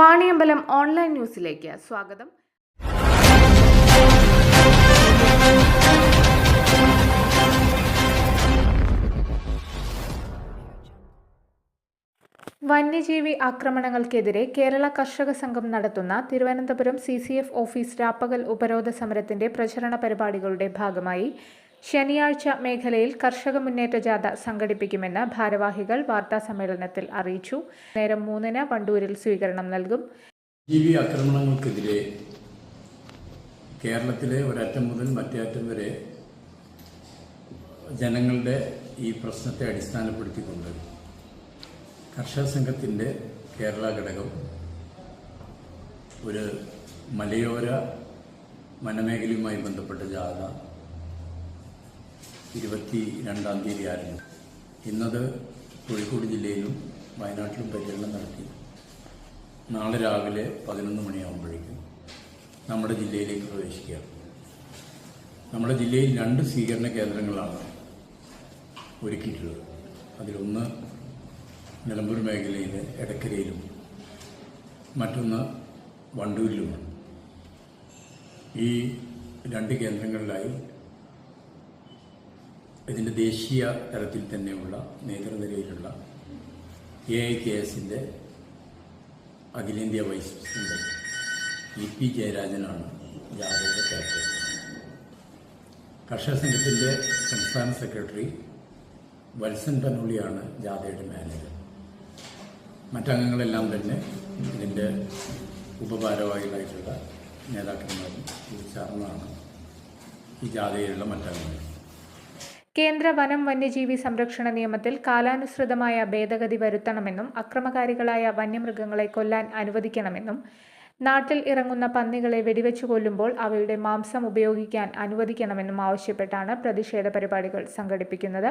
Vaniyambalam online ന്യൂസിലേക്ക് സ്വാഗതം. വന്യജീവി ആക്രമണങ്ങൾക്കെതിരെ കേരള കർഷക സംഘം നടത്തുന്ന Thiruvananthapuram C C F office രാപ്പകൽ ഉപരോധ സമരത്തിന്റെ പ്രചരണ പരിപാടികളുടെ ഭാഗമായി ശനിയാഴ്ച മേഖലയിൽ കർഷക മുന്നേറ്റ ജാഥ സംഘടിപ്പിക്കുമെന്ന് ഭാരവാഹികൾ വാർത്താ സമ്മേളനത്തിൽ അറിയിച്ചു. നേരം മൂന്നിന് വണ്ടൂരിൽ സ്വീകരണം നൽകും. ജീവി ആക്രമണങ്ങൾക്കെതിരെ കേരളത്തിലെ ഒരറ്റം മുതൽ മറ്റേ അറ്റം വരെ ജനങ്ങളുടെ ഈ പ്രശ്നത്തെ അടിസ്ഥാനപ്പെടുത്തിക്കൊണ്ട് കർഷക സംഘത്തിന്റെ കേരള ഘടകം ഒരു മലയോര വനമേഖലയുമായി ബന്ധപ്പെട്ട ജാഥ ഇരുപത്തി രണ്ടാം തീയതി ആയിരുന്നു. ഇന്നത് കോഴിക്കോട് ജില്ലയിലും വയനാട്ടിലും പര്യടനം നടത്തി. നാളെ രാവിലെ പതിനൊന്ന് മണിയാകുമ്പോഴേക്കും നമ്മുടെ ജില്ലയിലേക്ക് പ്രവേശിക്കുക. നമ്മുടെ ജില്ലയിൽ രണ്ട് സ്വീകരണ കേന്ദ്രങ്ങളാണ് ഒരുക്കിയിട്ടുള്ളത്. അതിലൊന്ന് നിലമ്പൂർ മേഖലയിലെ എടക്കരയിലും മറ്റൊന്ന് വണ്ടൂരിലുമാണ്. ഈ രണ്ട് കേന്ദ്രങ്ങളിലായി ഇതിന്റെ ദേശീയ തലത്തിൽ തന്നെയുള്ള നേതൃനിരയിലുള്ള എ ഐ കെ എസിന്റെ അഖിലേന്ത്യാ വൈസ് പ്രസിഡന്റ് ഇ പി ജയരാജനാണ് ജാഥയുടെ ക്യാപ്റ്റൻ കർഷക സംഘത്തിന്റെ സംസ്ഥാന സെക്രട്ടറി വത്സൻ തന്നുള്ളിയാണ് ജാഥയുടെ മാനേജർ. മറ്റംഗങ്ങളെല്ലാം തന്നെ ഇതിന്റെ ഉപഭാരവാഹികളായിട്ടുള്ള നേതാക്കന്മാരും ഇത് ചേർന്നാണ് ഈ ജാഥയിലുള്ള മറ്റംഗങ്ങൾ. കേന്ദ്ര വനം വന്യജീവി സംരക്ഷണ നിയമത്തിൽ കാലാനുസൃതമായ ഭേദഗതി വരുത്തണമെന്നും അക്രമകാരികളായ വന്യമൃഗങ്ങളെ കൊല്ലാൻ അനുവദിക്കണമെന്നും നാട്ടിൽ ഇറങ്ങുന്ന പന്നികളെ വെടിവെച്ചു കൊല്ലുമ്പോൾ അവയുടെ മാംസം ഉപയോഗിക്കാൻ അനുവദിക്കണമെന്നും ആവശ്യപ്പെട്ടാണ് പ്രതിഷേധ പരിപാടികൾ സംഘടിപ്പിക്കുന്നത്.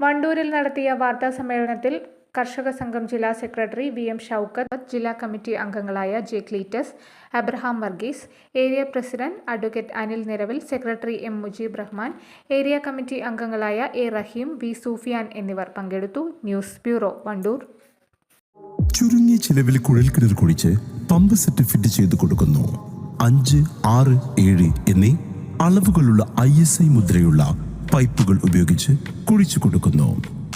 വണ്ടൂരിൽ നടത്തിയ വാർത്താ സമ്മേളനത്തിൽ കർഷക സംഘം ജില്ലാ സെക്രട്ടറി വി എം ഷൗക്കത്ത് ജില്ലാ കമ്മിറ്റി അംഗങ്ങളായ J Cleetus Abraham Varghese area president advocate Anil Niravil secretary M Mujeeb Rahman area committee അംഗങ്ങളായ എ റഹീം വി സൂഫിയാൻ എന്നിവർ പങ്കെടുത്തു. News bureau Wandoor. ചുരുങ്ങിയ ചിലവിൽ കുഴൽക്കിണർ കുഴിച്ച് പമ്പ് സെറ്റ് ഫിറ്റ് ചെയ്തു കൊടുക്കുന്നു. അഞ്ച് ആറ് ഏഴ് എന്നീ അളവുകളുള്ള ഐ എസ് ഐ മുദ്രയുള്ള പൈപ്പുകൾ ഉപയോഗിച്ച് കുഴിച്ചു കൊടുക്കുന്നു.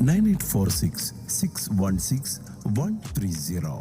nine eight four six six one six one three zero